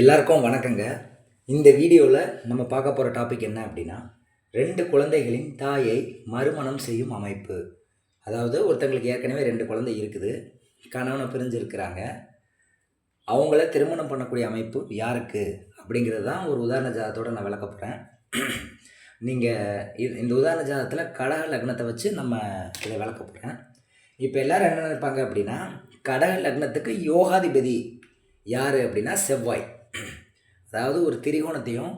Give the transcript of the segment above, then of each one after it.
எல்லாருக்கும் வணக்கங்க. இந்த வீடியோவில் நம்ம பார்க்க போகிற டாபிக் என்ன அப்படின்னா ரெண்டு குழந்தைகளின் தாயை மறுமணம் செய்யும் அமைப்பு. அதாவது ஒருத்தங்களுக்கு ஏற்கனவே ரெண்டு குழந்தை இருக்குது. கணவனை பிரிஞ்சிருக்கிறாங்க. அவங்கள திருமணம் பண்ணக்கூடிய அமைப்பு யாருக்கு? அப்படிங்கிறது தான் ஒரு உதாரண ஜாதத்தோடு நான் விளக்க போகிறேன் நீங்கள் இது இந்த உதாரண ஜாதத்தில் கடக லக்னத்தை வச்சு நம்ம இதை விளக்க போகிறேன் இப்போ எல்லோரும் என்ன நினைப்பாங்க அப்படின்னா கடக லக்னத்துக்கு யோகாதிபதி யார் அப்படின்னா செவ்வாய். அதாவது ஒரு திரிகோணத்தையும்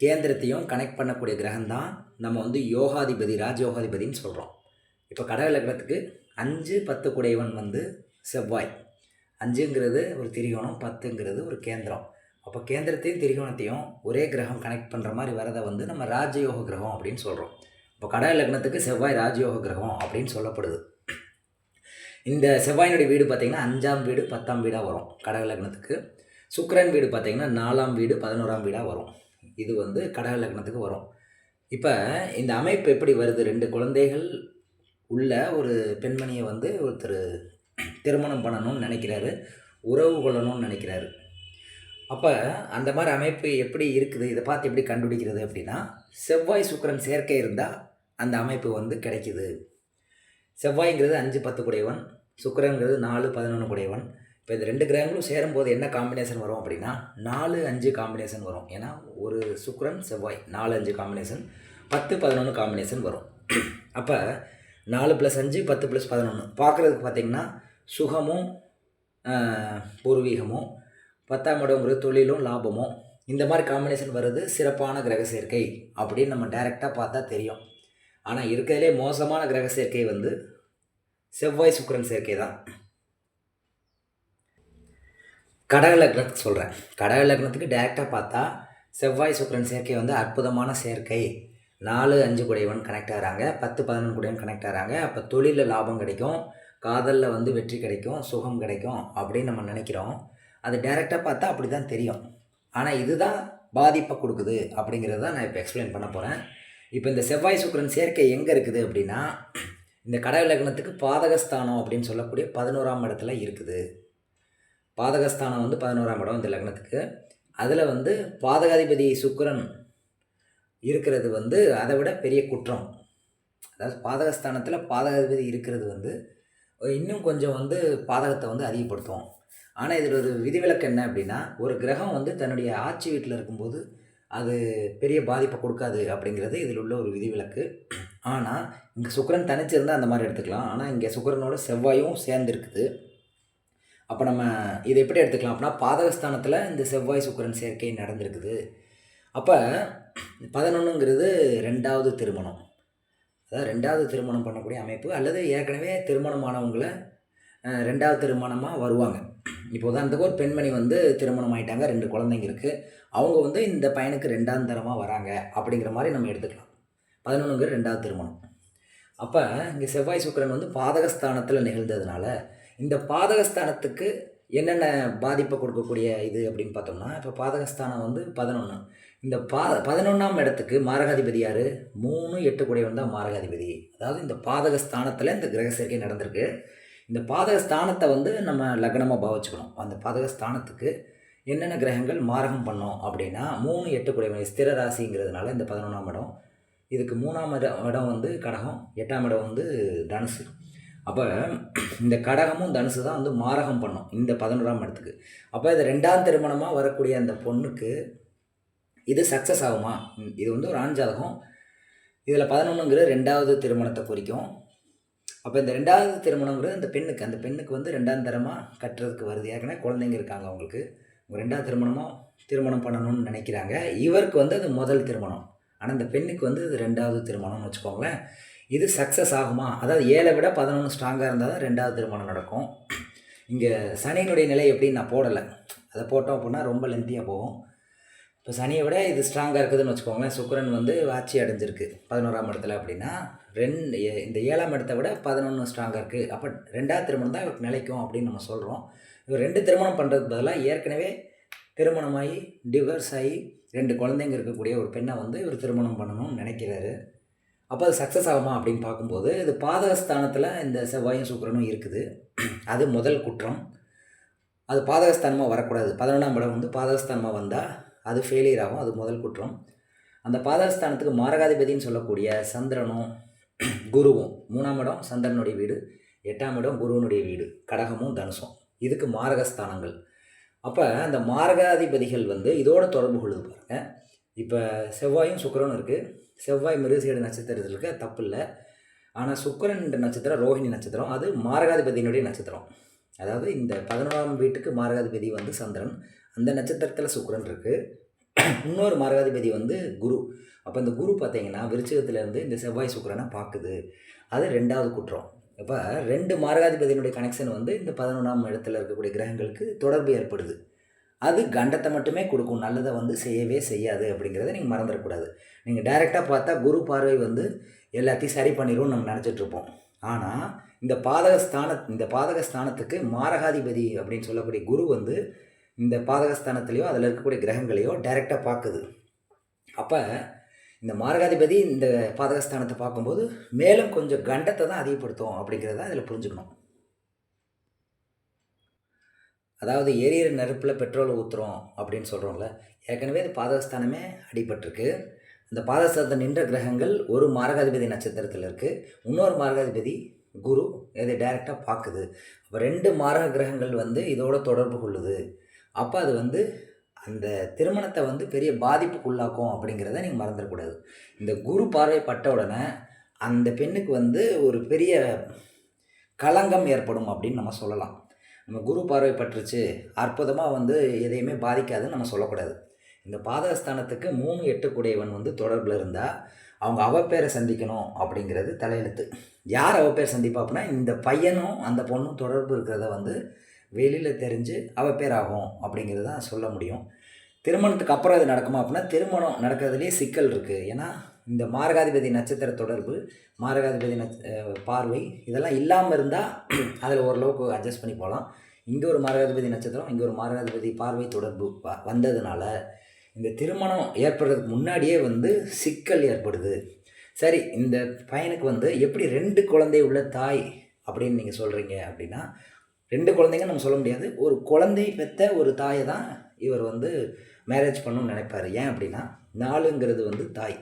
கேந்திரத்தையும் கனெக்ட் பண்ணக்கூடிய கிரகம் தான் நம்ம வந்து யோகாதிபதி ராஜயோகாதிபதின்னு சொல்கிறோம் இப்போ கடக லக்னத்துக்கு அஞ்சு பத்து குடையவன் வந்து செவ்வாய். அஞ்சுங்கிறது ஒரு திரிகோணம் பத்துங்கிறது ஒரு கேந்திரம். அப்போ கேந்திரத்தையும் திரிகோணத்தையும் ஒரே கிரகம் கனெக்ட் பண்ணுற மாதிரி வரதை வந்து நம்ம ராஜயோக கிரகம் அப்படின்னு சொல்கிறோம் இப்போ கடக லக்னத்துக்கு செவ்வாய் ராஜயோக கிரகம் அப்படின்னு சொல்லப்படுது. இந்த செவ்வாயினுடைய வீடு பார்த்திங்கன்னா அஞ்சாம் வீடு பத்தாம் வீடாக வரும் கடக லக்னத்துக்கு. சுக்கரன் வீடு பார்த்திங்கன்னா நாலாம் வீடு பதினோராம் வீடாக வரும். இது வந்து கடக லக்னத்துக்கு வரும். இப்போ இந்த அமைப்பு எப்படி வருது? ரெண்டு குழந்தைகள் உள்ள ஒரு பெண்மணியை வந்து ஒருத்தர் திருமணம் பண்ணணும்னு நினைக்கிறாரு உறவு கொள்ளணும்னு நினைக்கிறாரு. அப்போ அந்த மாதிரி அமைப்பு எப்படி இருக்குது? இதை பார்த்து எப்படி கண்டுபிடிக்கிறது அப்படின்னா செவ்வாய் சுக்கிரன் சேர்க்கை இருந்தால் அந்த அமைப்பு வந்து கிடைக்குது. செவ்வாய்ங்கிறது அஞ்சு பத்து குடையவன் சுக்கரங்கிறது நாலு பதினொன்று குடையவன். இப்போ இந்த ரெண்டு கிரகங்களும் சேரும்போது என்ன காம்பினேஷன் வரும் அப்படின்னா நாலு அஞ்சு காம்பினேஷன் வரும். ஏன்னா ஒரு சுக்ரன் செவ்வாய் நாலு அஞ்சு காம்பினேஷன் பத்து பதினொன்று காம்பினேஷன் வரும். அப்போ நாலு ப்ளஸ் அஞ்சு பத்து ப்ளஸ் பதினொன்று பார்க்குறதுக்கு பார்த்திங்கன்னா சுகமும் பூர்வீகமும் பத்தாம் இடங்கிறது தொழிலும் லாபமும் இந்த மாதிரி காம்பினேஷன் வருது சிறப்பான கிரக சேர்க்கை அப்படின்னு நம்ம டைரெக்டாக பார்த்தா தெரியும். ஆனால் இருக்கிறதுலே மோசமான கிரக சேர்க்கை வந்து செவ்வாய் சுக்கரன் சேர்க்கை தான். கடக லக்னத்துக்கு சொல்கிறேன் கடக லக்னத்துக்கு டேரெக்டாக பார்த்தா செவ்வாய் சுக்கிரன் சேர்க்கை வந்து அற்புதமான சேர்க்கை. நாலு அஞ்சு குடையவன் கனெக்ட் ஆகிறாங்க. பத்து பதினொன்று குடையவன் கனெக்ட் ஆகிறாங்க. அப்போ தொழிலில் லாபம் கிடைக்கும். காதலில் வந்து வெற்றி கிடைக்கும். சுகம் கிடைக்கும் அப்படின்னு நம்ம நினைக்கிறோம். அது டேரெக்டாக பார்த்தா அப்படி தான் தெரியும். ஆனால் இதுதான் பாதிப்பை கொடுக்குது அப்படிங்கிறத தான் நான் இப்போ எக்ஸ்பிளைன் பண்ண போகிறேன் இப்போ இந்த செவ்வாய் சுக்கிரன் சேர்க்கை எங்கே இருக்குது அப்படின்னா இந்த கடவுள் லக்னத்துக்கு பாதகஸ்தானம் அப்படின்னு சொல்லக்கூடிய பதினோராம் இடத்துல இருக்குது. பாதகஸ்தானம் வந்து பதினோராம் இடம் இந்த லக்னத்துக்கு. அதில் வந்து பாதகாதிபதி சுக்கிரன் இருக்கிறது வந்து அதை விட பெரிய குற்றம். அதாவது பாதகஸ்தானத்தில் பாதகாதிபதி இருக்கிறது வந்து இன்னும் கொஞ்சம் வந்து பாதகத்தை வந்து அதிகப்படுத்துவோம் ஆனால் இதில் ஒரு விதிவிலக்கு என்ன அப்படின்னா ஒரு கிரகம் வந்து தன்னுடைய ஆட்சி வீட்டில் இருக்கும்போது அது பெரிய பாதிப்பை கொடுக்காது அப்படிங்கிறது இதில் உள்ள ஒரு விதிவிலக்கு. ஆனால் இங்கே சுக்கரன் தனிச்சிருந்தால் அந்த மாதிரி எடுத்துக்கலாம். ஆனால் இங்கே சுக்கரனோட செவ்வாயும் சேர்ந்துருக்குது. அப்போ நம்ம இதை எப்படி எடுத்துக்கலாம் அப்படின்னா பாதகஸ்தானத்தில் இந்த செவ்வாய் சுக்கிரன் சேர்க்கை நடந்திருக்குது. அப்போ பதினொன்றுங்கிறது ரெண்டாவது திருமணம். அதாவது ரெண்டாவது திருமணம் பண்ணக்கூடிய அமைப்பு அல்லது ஏற்கனவே திருமணமானவங்களை ரெண்டாவது திருமணமாக வருவாங்க. இப்போ உதாரணத்துக்கு ஒரு பெண்மணி வந்து திருமணம் ஆயிட்டாங்க ரெண்டு குழந்தைங்க இருக்குது அவங்க வந்து இந்த பையனுக்கு ரெண்டாம் தரமாக வராங்க அப்படிங்கிற மாதிரி நம்ம எடுத்துக்கலாம். பதினொன்றுங்கிற ரெண்டாவது திருமணம். அப்போ இங்கே செவ்வாய் சுக்கிரன் வந்து பாதகஸ்தானத்தில் நிகழ்ந்ததுனால இந்த பாதகஸ்தானத்துக்கு என்னென்ன பாதிப்பை கொடுக்கக்கூடிய இது அப்படின்னு பார்த்தோம்னா இப்போ பாதகஸ்தானம் வந்து பதினொன்று இந்த பா பதினொன்றாம் இடத்துக்கு மாரகாதிபதி யார்? மூணு எட்டு கூடையவன் தான் மாரகாதிபதி. அதாவது இந்த பாதகஸ்தானத்தில் இந்த கிரக சேர்க்கை நடந்திருக்கு. இந்த பாதகஸ்தானத்தை வந்து நம்ம லக்னமாக பாவிச்சுக்கணும். அந்த பாதகஸ்தானத்துக்கு என்னென்ன கிரகங்கள் மாரகம் பண்ணோம் அப்படின்னா மூணு எட்டு கூடையவன் ஸ்திர ராசிங்கிறதுனால இந்த பதினொன்றாம் இடம். இதுக்கு மூணாம் இடம் இடம் வந்து கடகம் எட்டாம் இடம் வந்து தனுசு. அப்போ இந்த கடகமும் தனுசு தான் வந்து மாரகம் பண்ணும் இந்த பதினோராம் இடத்துக்கு. அப்போ இது ரெண்டாம் திருமணமாக வரக்கூடிய அந்த பொண்ணுக்கு இது சக்ஸஸ் ஆகுமா? இது வந்து ஒரு ஆண் ஜாதகம் இதில் பதினொன்றுங்கிறது ரெண்டாவது திருமணத்தை குறிக்கும். அப்போ இந்த ரெண்டாவது திருமணங்கிறது அந்த பெண்ணுக்கு அந்த பெண்ணுக்கு வந்து ரெண்டாம் தரமாக கட்டுறதுக்கு வருது. ஏற்கனவே குழந்தைங்க இருக்காங்க அவங்களுக்கு. ரெண்டாவது திருமணமாக திருமணம் பண்ணணும்னு நினைக்கிறாங்க. இவருக்கு வந்து அது முதல் திருமணம். ஆனால் இந்த பெண்ணுக்கு வந்து இது ரெண்டாவது திருமணம்னு வச்சுக்கோங்களேன். இது சக்ஸஸ் ஆகுமா? அதாவது ஏழை விட பதினொன்று ஸ்ட்ராங்காக இருந்தால் தான் ரெண்டாவது திருமணம் நடக்கும். இங்கே சனியினுடைய நிலை எப்படின்னு நான் போடலை. அதை போட்டோம் அப்படின்னா ரொம்ப லென்த்தியாக போகும். இப்போ சனியை விட இது ஸ்ட்ராங்காக இருக்குதுன்னு வச்சுக்கோங்களேன். சுக்கிரன் வந்து ஆட்சி அடைஞ்சிருக்கு. பதினோராம் இடத்துல அப்படின்னா ரெண்டு ஏ- இந்த ஏழாம் இடத்தை விட பதினொன்று ஸ்ட்ராங்காக இருக்குது அப்போ ரெண்டாவது திருமணம் தான் இவருக்கு நிலைக்கும் அப்படின்னு நம்ம சொல்கிறோம் இவர் ரெண்டு திருமணம் பண்ணுறதுக்கு பதிலாக ஏற்கனவே திருமணமாகி டிவர்ஸ் ஆகி ரெண்டு குழந்தைங்க இருக்கக்கூடிய ஒரு பெண்ணை வந்து இவர் திருமணம் பண்ணணும்னு நினைக்கிறாரு. அப்போ அது சக்ஸஸ் ஆகுமா அப்படின்னு பார்க்கும்போது இது பாதகஸ்தானத்தில் இந்த செவ்வாயும் சுக்கரனும் இருக்குது. அது முதல் குற்றம். அது பாதகஸ்தானமாக வரக்கூடாது. பதினொன்றாம் இடம் வந்து பாதகஸ்தானமாக வந்தால் அது ஃபெயிலியர் ஆகும். அது முதல் குற்றம். அந்த பாதகஸ்தானத்துக்கு மாரகாதிபதின்னு சொல்லக்கூடிய சந்திரனும் குருவும் மூணாம் இடம் சந்திரனுடைய வீடு எட்டாம் இடம் குருவனுடைய வீடு கடகமும் தனுசும். இதுக்கு மாரகஸ்தானங்கள். அப்போ அந்த மாரகாதிபதிகள் வந்து இதோட தொடர்பு கொள்ளுது பாருங்கள் இப்போ செவ்வாயும் சுக்கரனும் இருக்குது செவ்வாய் மிருகசீடு நட்சத்திரத்தில் இருக்க தப்பு இல்லை. ஆனால் சுக்கிரன் நட்சத்திரம் ரோஹிணி நட்சத்திரம். அது மாரகாதிபதியினுடைய நட்சத்திரம். அதாவது இந்த பதினோராம் வீட்டுக்கு மாரகாதிபதி வந்து சந்திரன். அந்த நட்சத்திரத்தில் சுக்கரன் இருக்குது இன்னொரு மாரகாதிபதி வந்து குரு. அப்போ இந்த குரு பார்த்தீங்கன்னா விருச்சகத்துலேருந்து இந்த செவ்வாய் சுக்கரனை பார்க்குது அது ரெண்டாவது குற்றம். இப்போ ரெண்டு மாரகாதிபதியினுடைய கனெக்ஷன் வந்து இந்த பதினொன்றாம் இடத்துல இருக்கக்கூடிய கிரகங்களுக்கு தொடர்பு ஏற்படுது. அது கண்டத்தை மட்டுமே கொடுக்கும். நல்லதை வந்து செய்யவே செய்யாது அப்படிங்கிறத நீங்கள் மறந்துடக்கூடாது. நீங்கள் டைரெக்டாக பார்த்தா குரு பார்வை வந்து எல்லாத்தையும் சரி பண்ணிடும் நம்ம நினச்சிட்ருப்போம் ஆனால் இந்த பாதகஸ்தான இந்த பாதகஸ்தானத்துக்கு மாரகாதிபதி அப்படின்னு சொல்லக்கூடிய குரு வந்து இந்த பாதகஸ்தானத்துலேயோ அதில் இருக்கக்கூடிய கிரகங்களையோ டைரெக்டாக பார்க்குது. அப்போ இந்த மாரகாதிபதி இந்த பாதகஸ்தானத்தை பார்க்கும்போது மேலும் கொஞ்சம் கண்டத்தை தான் அதிகப்படுத்தும் அப்படிங்கிறத அதில் புரிஞ்சுக்கணும். அதாவது எரியிற நெருப்பில் பெட்ரோல் ஊற்றுறோம் அப்படின்னு சொல்கிறோம்ல ஏற்கனவே இந்த பாதகஸ்தானமே அடிபட்டிருக்கு. இந்த பாதகஸ்தானத்தை நின்ற கிரகங்கள் ஒரு மாரகாதிபதி நட்சத்திரத்தில் இருக்குது இன்னொரு மாரகாதிபதி குரு இதை டைரெக்டாக பார்க்குது. அப்போ ரெண்டு மாரக கிரகங்கள் வந்து இதோட தொடர்பு கொள்ளுது. அப்போ அது வந்து அந்த திருமணத்தை வந்து பெரிய பாதிப்புக்குள்ளாக்கும் அப்படிங்கிறத நீங்கள் மறந்துடக்கூடாது. இந்த குரு பார்வை பட்ட உடனே அந்த பெண்ணுக்கு வந்து ஒரு பெரிய களங்கம் ஏற்படும் அப்படின்னு நம்ம சொல்லலாம். நம்ம குரு பார்வை பட்டுருச்சு அற்புதமாக வந்து எதையுமே பாதிக்காதுன்னு நம்ம சொல்லக்கூடாது. இந்த பாதகஸ்தானத்துக்கு மூணு எட்டுக்குடையவன் வந்து தொடர்பில் இருந்தால் அவங்க அவப்பேரை சந்திக்கணும் அப்படிங்கிறது தலையெழுத்து. யார் அவப்பேர் சந்திப்பா அப்படின்னா இந்த பையனும் அந்த பொண்ணும் தொடர்பு இருக்கிறத வந்து வெளியில் தெரிஞ்சு அவப்பேர் ஆகும் அப்படிங்கிறது தான் சொல்ல முடியும். திருமணத்துக்கு அப்புறம் இது நடக்குமா அப்படின்னா திருமணம் நடக்கிறதுலேயே சிக்கல் இருக்குது ஏன்னா இந்த மாரகாதிபதி நட்சத்திர தொடர்பு மாரகாதிபதி நட்ச பார்வை இதெல்லாம் இல்லாமல் இருந்தால் அதில் ஓரளவுக்கு அட்ஜஸ்ட் பண்ணி போகலாம் இங்கே ஒரு மாரகாதிபதி நட்சத்திரம் இங்கே ஒரு மாரகாதிபதி பார்வை தொடர்பு வந்ததுனால இந்த திருமணம் ஏற்படுறதுக்கு முன்னாடியே வந்து சிக்கல் ஏற்படுது. சரி இந்த பையனுக்கு வந்து எப்படி ரெண்டு குழந்தை உள்ள தாய் அப்படின்னு நீங்கள் சொல்கிறீங்க அப்படின்னா ரெண்டு குழந்தைங்க நம்ம சொல்ல முடியாது. ஒரு குழந்தை பெற்ற ஒரு தாயை தான் இவர் வந்து மேரேஜ் பண்ணணும்னு நினைப்பார். ஏன் அப்படின்னா நாலுங்கிறது வந்து தாய்.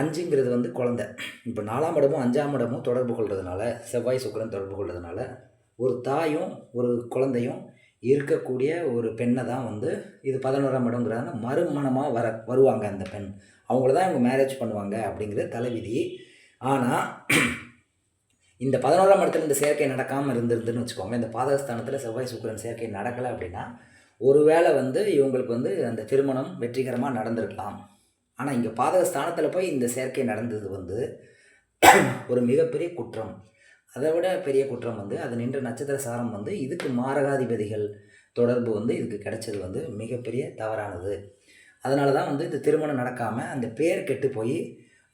அஞ்சுங்கிறது வந்து குழந்தை. இப்போ நாலாம் இடமும் அஞ்சாம் இடமும் தொடர்பு கொள்றதுனால செவ்வாய் சுக்கரன் தொடர்பு கொள்றதுனால ஒரு தாயும் ஒரு குழந்தையும் இருக்கக்கூடிய ஒரு பெண்ணை தான் வந்து இது பதினோராம் இடங்கிறாங்க மறுமணமாக வர வருவாங்க அந்த பெண். அவங்கள தான் இவங்க மேரேஜ் பண்ணுவாங்க அப்படிங்கிற தலைவிதி. ஆனால் இந்த பதினோராம் இடத்துல இந்த சேர்க்கை நடக்காமல் இருந்திருந்துன்னு வச்சுக்கோங்க. இந்த பாதகஸ்தானத்தில் செவ்வாய் சுக்கிரன் சேர்க்கை நடக்கலை அப்படின்னா ஒருவேளை வந்து இவங்களுக்கு வந்து அந்த திருமணம் வெற்றிகரமாக நடந்திருக்கலாம். ஆனால் இங்கே பாதகஸ்தானத்தில் போய் இந்த சேர்க்கை நடந்தது வந்து ஒரு மிகப்பெரிய குற்றம். அதை விட பெரிய குற்றம் வந்து அது நின்ற நட்சத்திர சாரம் வந்து இதுக்கு மாரகாதிபதிகள் தொடர்பு வந்து இதுக்கு கிடைச்சது வந்து மிகப்பெரிய தவறானது. அதனால தான் வந்து இந்த திருமணம் நடக்காமல் அந்த பேர் கெட்டு போய்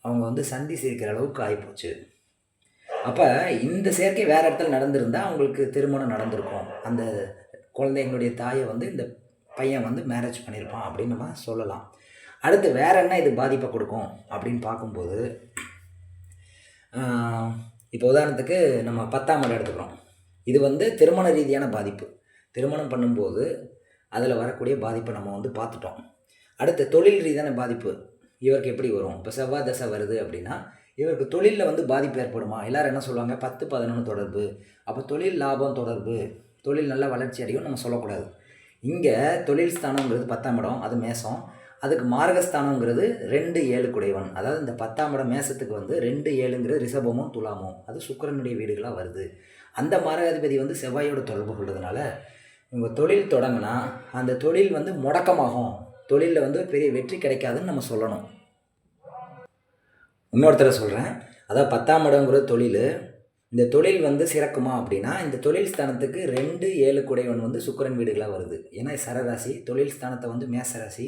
அவங்க வந்து சந்தி சேர்க்கிற அளவுக்கு ஆகிப்போச்சு அப்போ இந்த சேர்க்கை வேறு இடத்துல நடந்திருந்தால் அவங்களுக்கு திருமணம் நடந்திருக்கும். அந்த குழந்தைங்களுடைய தாயை வந்து இந்த பையன் வந்து மேரேஜ் பண்ணியிருப்பான் அப்படின்னு நம்ம சொல்லலாம். அடுத்து வேற என்ன இது பாதிப்பை கொடுக்கும் அப்படின்னு பார்க்கும்போது இப்போ உதாரணத்துக்கு நம்ம பத்தாம் இடம் எடுத்துக்கிறோம். இது வந்து திருமண ரீதியான பாதிப்பு. திருமணம் பண்ணும்போது அதில் வரக்கூடிய பாதிப்பை நம்ம வந்து பார்த்துட்டோம். அடுத்து தொழில் ரீதியான பாதிப்பு. இவருக்கு எப்படி வரும்? இப்போ செவ்வாய் தசை வருது அப்படின்னா இவருக்கு தொழிலில் வந்து பாதிப்பு ஏற்படுமா? எல்லோரும் என்ன சொல்லுவாங்க? பத்து பதினொன்று தொடர்பு. அப்போ தொழில் லாபம் தொடர்பு. தொழில் நல்ல வளர்ச்சி அடையும் நம்ம சொல்லக்கூடாது. இங்கே தொழில் ஸ்தானங்கிறது பத்தாம் இடம் அது மேசம். அதுக்கு மார்கஸ்தானங்கிறது ரெண்டு ஏழு குடைவன். அதாவது இந்த பத்தாம் இடம் மேசத்துக்கு வந்து ரெண்டு ஏழுங்கிறது ரிஷபமும் துலாமும். அது சுக்கரனுடைய வீடுகளாக வருது. அந்த மாரகாதிபதி வந்து செவ்வாயோட தொடர்பு கொள்றதுனால இவங்க தொழில் தொடங்கினா அந்த தொழில் வந்து முடக்கமாகும். தொழிலில் வந்து பெரிய வெற்றி கிடைக்காதுன்னு நம்ம சொல்லணும். இன்னொருத்தர சொல்கிறேன் அதாவது பத்தாம் இடங்கிற தொழில் இந்த தொழில் வந்து சிறக்குமா அப்படின்னா இந்த தொழில் ஸ்தானத்துக்கு ரெண்டு ஏழு குடைவன் வந்து சுக்கிரன் வீடுகளாக வருது. ஏன்னா சரராசி தொழில் ஸ்தானத்தை வந்து மேசராசி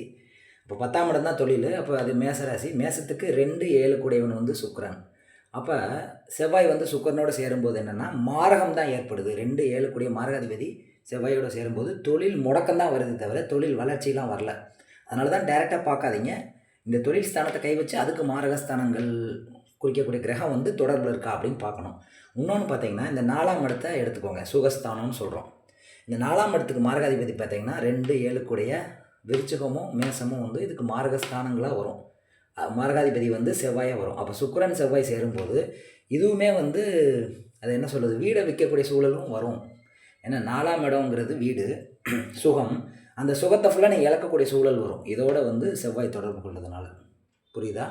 இப்போ பத்தாம் இடம் தான் தொழில். அப்போ அது மேசராசி. மேசத்துக்கு ரெண்டு ஏழு கூடையவன் வந்து சுக்கரன். அப்போ செவ்வாய் வந்து சுக்கரனோடு சேரும்போது என்னென்னா மாரகம் தான் ஏற்படுது. ரெண்டு ஏழு கூடிய மாரகாதிபதி செவ்வாயோடு சேரும்போது தொழில் முடக்கம் தான் வருது தவிர தொழில் வளர்ச்சிலாம் வரல. அதனால தான் டைரெக்டாக பார்க்காதீங்க. இந்த தொழில் ஸ்தானத்தை கை வச்சு அதுக்கு மாரகஸ்தானங்கள் குறிக்கக்கூடிய கிரகம் வந்து தொடர்பில் இருக்கா அப்படின்னு பார்க்கணும். இன்னொன்று பார்த்தீங்கன்னா இந்த நாலாம் இடத்தை எடுத்துக்கோங்க. சுகஸ்தானம்னு சொல்கிறோம் இந்த நாலாம் இடத்துக்கு மாரகாதிபதி பார்த்தீங்கன்னா ரெண்டு ஏழுக்குடைய விருச்சகமும் மேசமும் வந்து இதுக்கு மார்கஸ்தானங்களாக வரும். மார்காதிபதி வந்து செவ்வாயாக வரும். அப்போ சுக்கரன் செவ்வாய் சேரும்போது இதுவுமே வந்து அது என்ன சொல்கிறது வீடை விற்கக்கூடிய சூழலும் வரும். ஏன்னா நாலாம் இடம்ங்கிறது வீடு சுகம். அந்த சுகத்தை ஃபுல்லாக நீங்கள் இழக்கக்கூடிய சூழல் வரும். இதோட வந்து செவ்வாய் தொடர்பு கொண்டதுனால புரியுதா?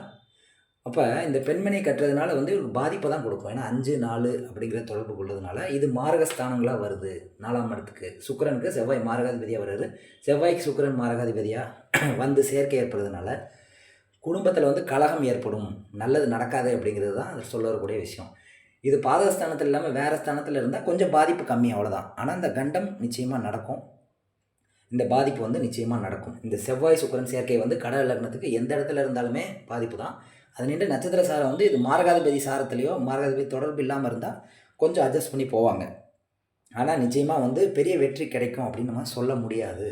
அப்போ இந்த பெண்மணி கட்டுறதுனால வந்து ஒரு பாதிப்பை தான் கொடுக்கும். ஏன்னா அஞ்சு நாலு அப்படிங்கிற தொடர்பு கொள்வதனால இது மாரகஸ்தானங்களாக வருது. நாலாம் இடத்துக்கு. சுக்கிரனுக்கு செவ்வாய் மாரகாதிபதியாக வருது செவ்வாய்க்கு சுக்கிரன் மாரகாதிபதியாக வந்து சேர்க்கை ஏற்படுறதுனால குடும்பத்தில் வந்து கலகம் ஏற்படும். நல்லது நடக்காது அப்படிங்கிறது தான் அது சொல்ல வரக்கூடிய விஷயம். இது பாதகஸ்தானத்தில் இல்லாமல் வேறு ஸ்தானத்தில் இருந்தால் கொஞ்சம் பாதிப்பு கம்மி அவ்வளோதான் ஆனால் இந்த கண்டம் நிச்சயமாக நடக்கும். இந்த பாதிப்பு வந்து நிச்சயமாக நடக்கும். இந்த செவ்வாய் சுக்கரன் சேர்க்கை வந்து கடல் லக்னத்துக்கு எந்த இடத்துல இருந்தாலுமே பாதிப்பு தான். அது நின்று நட்சத்திர சாரம் வந்து இது மாரகாதிபதி சாரத்துலேயோ மாரகாதிபதி தொடர்பு இல்லாமல் இருந்தால் கொஞ்சம் அட்ஜஸ்ட் பண்ணி போவாங்க. ஆனால் நிச்சயமாக வந்து பெரிய வெற்றி கிடைக்கும் அப்படின்னு நம்ம சொல்ல முடியாது.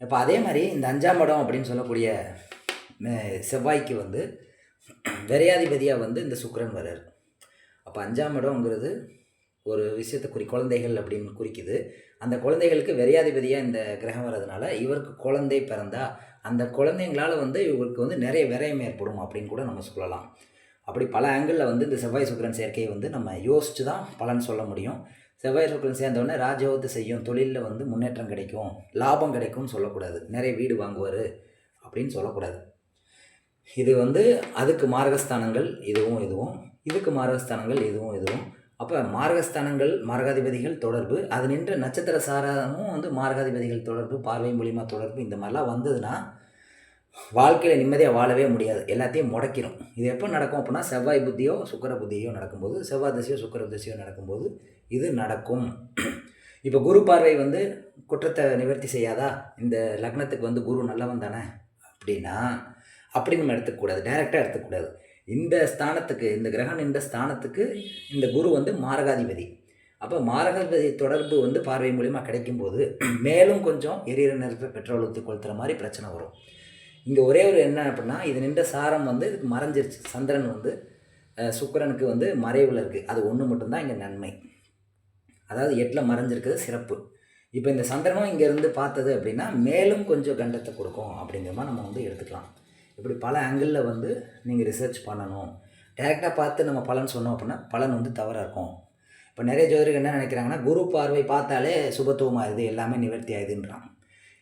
இப்போ அதே மாதிரி இந்த அஞ்சாம் இடம் அப்படின்னு சொல்லக்கூடிய செவ்வாய்க்கு வந்து விரையாதிபதியாக வந்து இந்த சுக்கரன் வர்றார். அப்போ அஞ்சாம் இடம்ங்கிறது ஒரு விஷயத்தை குறி குழந்தைகள் அப்படின்னு குறிக்குது. அந்த குழந்தைகளுக்கு விரையாதிபதியாக இந்த கிரகம் வர்றதுனால இவருக்கு குழந்தை பிறந்தா அந்த குழந்தைங்களால வந்து இவருக்கு வந்து நிறைய விரயம் ஏற்படும் அப்படின்னு கூட நம்ம சொல்லலாம். அப்படி பல ஆங்கிளில் வந்து இந்த செவ்வாய் சுக்கிரன் சேர்க்கையை வந்து நம்ம யோசித்து தான் பலன் சொல்ல முடியும். செவ்வாய் சுக்கரன் சேர்ந்தவுடனே ராஜயோகத்தை செய்யும் தொழிலில் வந்து முன்னேற்றம் கிடைக்கும் லாபம் கிடைக்கும்னு சொல்லக்கூடாது. நிறைய வீடு வாங்குவார் அப்படின்னு சொல்லக்கூடாது. இது வந்து அதுக்கு மார்கஸ்தானங்கள் இதுவும் இதுவும் இதுக்கு மார்கஸ்தானங்கள் இதுவும் இதுவும் அப்போ மார்கஸ்தானங்கள் மார்காதிபதிகள் தொடர்பு அது நின்ற நட்சத்திர சாரமும் வந்து மார்காதிபதிகள் தொடர்பு பார்வை மூலிமா தொடர்பு இந்த மாதிரிலாம் வந்ததுன்னா வாழ்க்கையில் நிம்மதியாக வாழவே முடியாது. எல்லாத்தையும் முடக்கிடும் இது எப்போ நடக்கும் அப்படின்னா செவ்வாய் புத்தியோ சுக்கர புத்தியோ நடக்கும்போது செவ்வாய் தசையோ சுக்கர திசையோ நடக்கும்போது இது நடக்கும். இப்போ குரு பார்வை வந்து குற்றத்தை நிவர்த்தி செய்யாதா? இந்த லக்னத்துக்கு வந்து குரு நல்லவன் தானே அப்படின்னா அப்படி நம்ம எடுத்துக்கூடாது டைரெக்டாக எடுத்துக்கூடாது இந்த ஸ்தானத்துக்கு இந்த கிரகம் இந்த ஸ்தானத்துக்கு இந்த குரு வந்து மாரகாதிபதி. அப்போ மாரகாதிபதி தொடர்பு வந்து பார்வை மூலிமா கிடைக்கும்போது மேலும் கொஞ்சம் எரியிற நெருப்பை பெட்ரோல் ஊற்றி கொளுத்துற மாதிரி பிரச்சனை வரும். இங்கே ஒரே ஒரு என்ன அப்படின்னா இது நின்ற சாரம் வந்து இதுக்கு மறைஞ்சிருச்சு. சந்திரன் வந்து சுக்கரனுக்கு சுக்கிரனுக்கு வந்து மறைவில் இருக்குது அது ஒன்று மட்டும்தான் இங்கே நன்மை. அதாவது எட்டில் மறைஞ்சிருக்கிறது சிறப்பு. இப்போ இந்த சந்திரனும் இங்கேருந்து பார்த்தது அப்படின்னா மேலும் கொஞ்சம் கண்டத்தை கொடுக்கும் அப்படிங்கிற மாதிரி நம்ம வந்து எடுத்துக்கலாம். இப்படி பல ஆங்கிளில் வந்து நீங்கள் ரிசர்ச் பண்ணணும். டேரெக்டாக பார்த்து நம்ம பலன் சொன்னோம் அப்படின்னா பலன் வந்து தவறாக இருக்கும். இப்போ நிறைய ஜோதிடர்கள் என்ன நினைக்கிறாங்கன்னா குரு பார்வை பார்த்தாலே சுபத்துவம் எல்லாமே நிவர்த்தி ஆகுதுன்றான்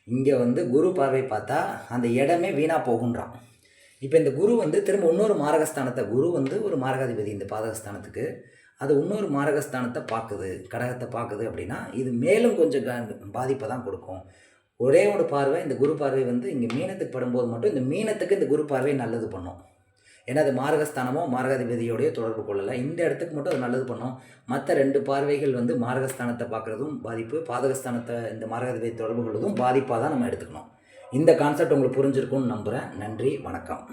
இங்கே வந்து குரு பார்வை பார்த்தா அந்த இடமே வீணாக போகுன்றான். இப்போ இந்த குரு வந்து திரும்ப இன்னொரு மாரகஸ்தானத்தை குரு வந்து ஒரு மாரகாதிபதி இந்த பாதகஸ்தானத்துக்கு அது இன்னொரு மாரகஸ்தானத்தை பார்க்குது கடகத்தை பார்க்குது அப்படின்னா இது மேலும் கொஞ்சம் க- பாதிப்பை தான் கொடுக்கும். ஒரே ஒரு பார்வை இந்த குரு பார்வை வந்து இங்கே மீனத்துக்கு படும்போது மட்டும் இந்த மீனத்துக்கு இந்த குரு பார்வை நல்லது பண்ணும். ஏன்னா அது மார்கஸ்தானமோ மாரகாதிபதியோடய தொடர்பு கொள்ளலை. இந்த இடத்துக்கு மட்டும் அது நல்லது பண்ணும். மற்ற ரெண்டு பார்வைகள் வந்து மார்கஸ்தானத்தை பார்க்குறதும் பாதிப்பு பாதகஸ்தானத்தை இந்த மார்கதிபதி தொடர்பு கொள்வதும் பாதிப்பாக தான் நம்ம எடுத்துக்கணும். இந்த கான்செப்ட் உங்களுக்கு புரிஞ்சிருக்கும்னு நம்புகிறேன் நன்றி வணக்கம்.